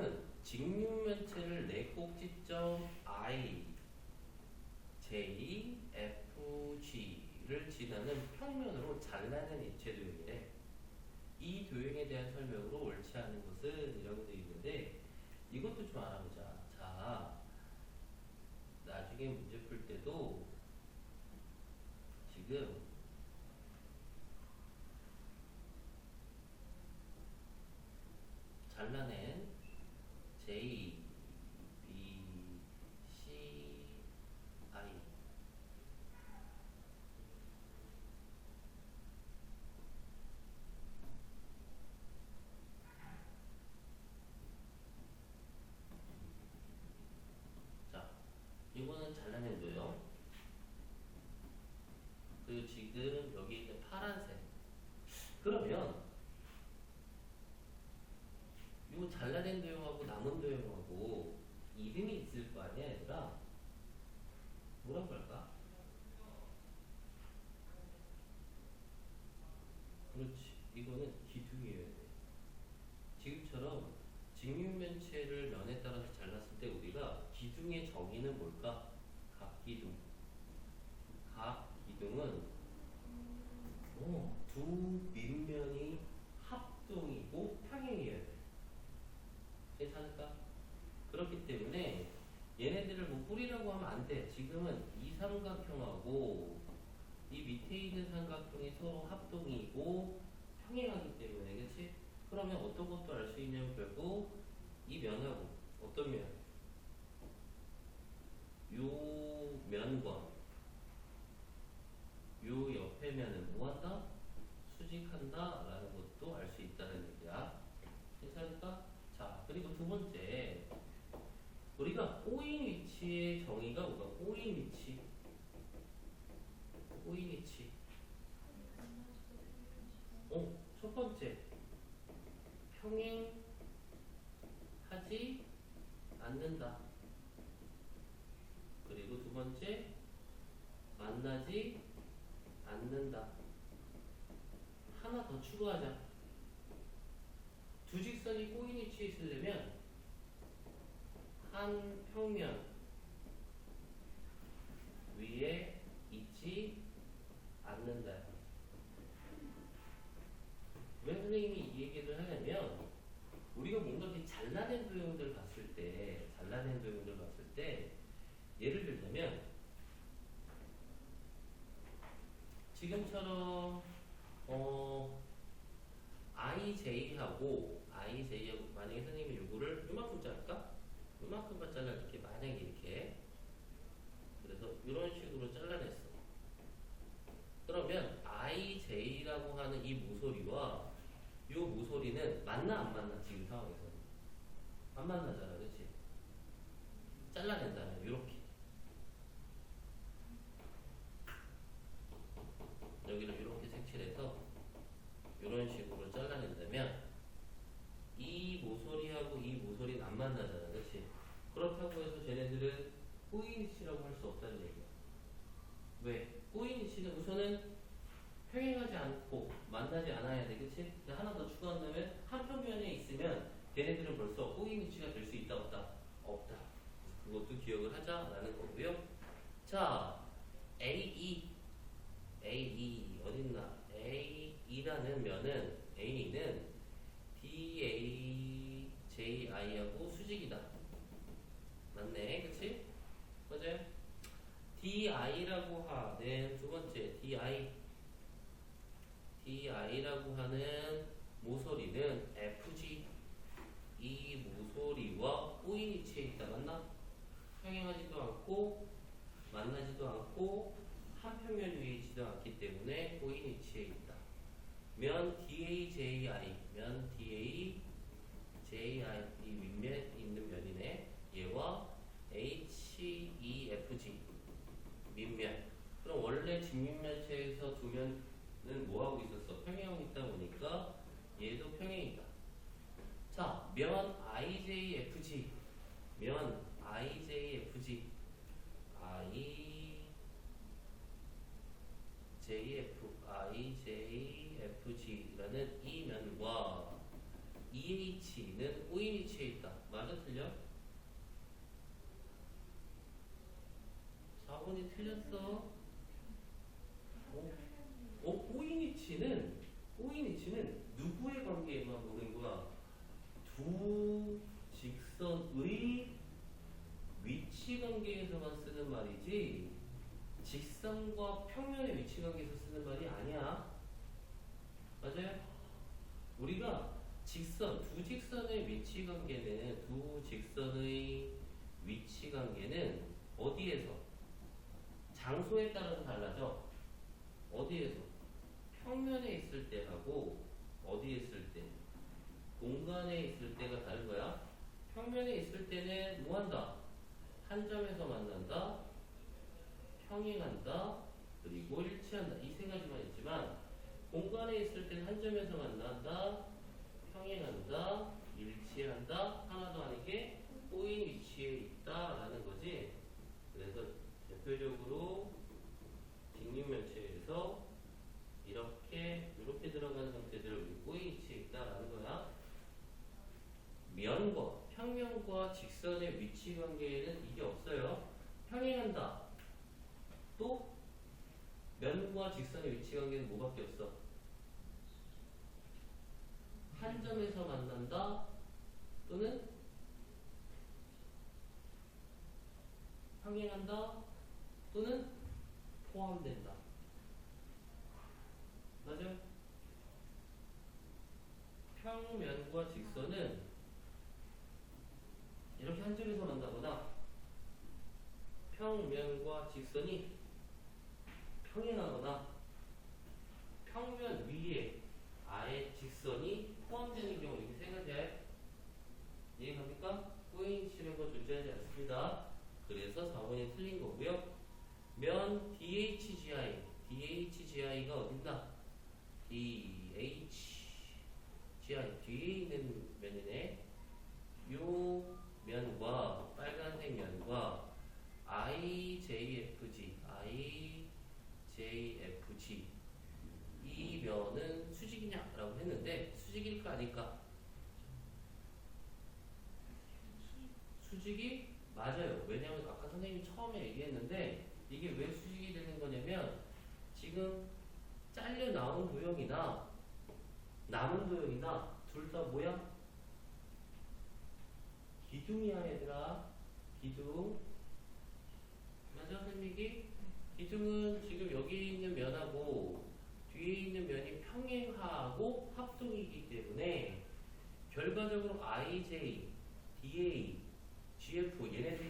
지금은 직육면체를 네 꼭지점 I, J, F, G를 지나는 평면으로 잘라낸 입체 도형이래. 이 도형에 대한 설명으로 옳지 않은 것은 이라고 되어 있는데 이것도 좀 알아보자. 자, 나중에 문제 풀 때도 지금 잘라낸 J, B, C, I 자, 이거는 잘라낸 도요. 지금 여기 있는 파란색. 그러면 요 잘라낸 도형하고 남은 도형하고 이름이 있을 거 아니야, 얘들아? 뭐라고 할까? 그렇지. 이거는 기둥이어야 돼. 지금처럼 직육면체를 면에 따라서 잘랐을 때 우리가 기둥의 정의는 뭘까? 각기둥. 각기둥은 어, 두 밑면이 합동이고 평행이어야 돼. 괜찮을까? 그렇기 때문에 얘네들을 뭐 뿌리라고 하면 안 돼. 지금은 이 삼각형하고 이 밑에 있는 삼각형이 서로 합동이고 평행하기 때문에 그치? 그러면 어떤 것도 알 수 있냐면 결국 이 면하고 어떤 면? 요 면과 요 옆에 면은 뭐한다? 수직한다 라는 것도 알 수 있다는 얘기야 괜찮을까? 자 그리고 두 번째 우리가 꼬인 위치의 정의가 뭐가? 꼬인 위치 꼬인 위치 어, 첫 번째 평행하지 않는다. 그리고 두 번째 만나지 않는다. 하나 더 추가하자. 두 직선이 꼬인 위치에 있으려면 한 평면 위에 있지 않는다. 왜 선생님이 이 얘기를 하냐면 우리가 뭔가 이렇게 잘라낸 도형들 봤을 때 잘라낸 도형들 봤을 때 예를 들자면 지금처럼 어 IJ하고 IJ하고 만약에 선생님이 요거를 요만큼 자를까? 요만큼만 잘라줄게 만약에 이렇게. 그래서 이런 식으로 잘라냈어. 그러면 IJ라고 하는 이 모서리와 이 모서리는 맞나 안 맞나? 지금 상황에서는. 안 만나잖아. 그치? 잘라낸다면 이렇게 여기를 이렇게 색칠해서 이런 식으로 잘라낸다면 이 모서리하고 이 모서리는 안 만나잖아 그치 그렇다고 해서 쟤네들은 꼬인이치라고 할수 없다는 얘기야 왜? 꼬인 이치는 우선은 평행하지 않고 만나지 않아야 돼, 그치? 하나 더 추가한다면 한 평면에 있으면 걔네들은 벌써 꼬인 위치가 될 수 있다 없다? 없다. 그것도 기억을 하자라는 거고요. 자, AE 어딨나? AE라는 면은 A는 DAJI하고 수직이다. 맞네, 그치? 맞아요? DI라고 하는 두 번째 DI DI라고 하는 모서리는 FG 이 모서리와 꼬인 위치에 있다 맞나? 평행하지도 않고 만나지도 않고 한 평면 위에 있지도 않기 때문에 있다. 면 DAJI 면 DAJI 이 윗면 있는 면이네. 얘와 HEFG 밑면. 그럼 원래 직면체에서 두 면은 뭐 하고 있었어? 평행하고 있다 보니까 얘도 평행이다. 자, 면 IJFG 면 IJFG IJF IJFG라는 이 면과 EH는 꼬인 위치에 있다. 틀려? 4번이 틀렸어. 어, 어 꼬이니치는 꼬이니치는 누구의 관계에만 보는 거야? 두 직선의 위치 관계에서만 쓰는 말이지 직선과 평면의 위치 관계에서 쓰는 말이 아니야. 맞아요? 우리가 직선, 두 직선의 위치 관계는 두 직선의 위치 관계는 어디에서? 장소에 따라서 달라져. 어디에서? 평면에 있을 때하고 어디에 있을 때? 공간에 있을 때가 다른 거야. 평면에 있을 때는 뭐 한다? 한 점에서 만난다. 평행한다. 그리고 일치한다. 이 세 가지만 있지만 공간에 있을 때는 한 점에서 만난다. 평행한다. 일치한다. 하나도 아니게 꼬인 위치에 있다라는 거지. 그래서 대표적으로 직육면체에서 이렇게 이렇게 들어가는 형태들을 우리 꼬인 위치에 있다라는 거야. 면과 평면과 직선의 위치 관계에는 이게 없어요. 평행한다. 또 면과 직선의 위치 관계는 뭐밖에 없어? 한 점에서 만난다. 또는 평행한다. 또는 포함된다. 맞아요? 평면과 직선은 이렇게 한 점에서 만나거나 평면과 직선이 평행하거나 평면 위에 아예 직선이 포함되는 경우 이렇게 세 가지야. 이해갑니까? 꼬인 치료가 존재하지 않습니다. 그래서 4번이 틀린 거고요. 면 DHGI, DHGI가 어딘가? DHGI 뒤에 있는 면이네. 요 면과 빨간색 면과 IJFG, IJFG 이 면은 수직이냐라고 했는데 수직일까 아닐까? 수직이 맞아요. 왜냐하면 아까 선생님이 처음에 얘기했는데 이게 왜 수직이 되는 거냐면 지금 잘려 나온 도형이나 남은 도형이나 둘 다 뭐야? 기둥이야 얘들아. 기둥. 맞아 선생님이? 기둥은 지금 여기 있는 면하고 뒤에 있는 면이 평행하고 합동이기 때문에 결과적으로 IJ, DA, GF 얘네들이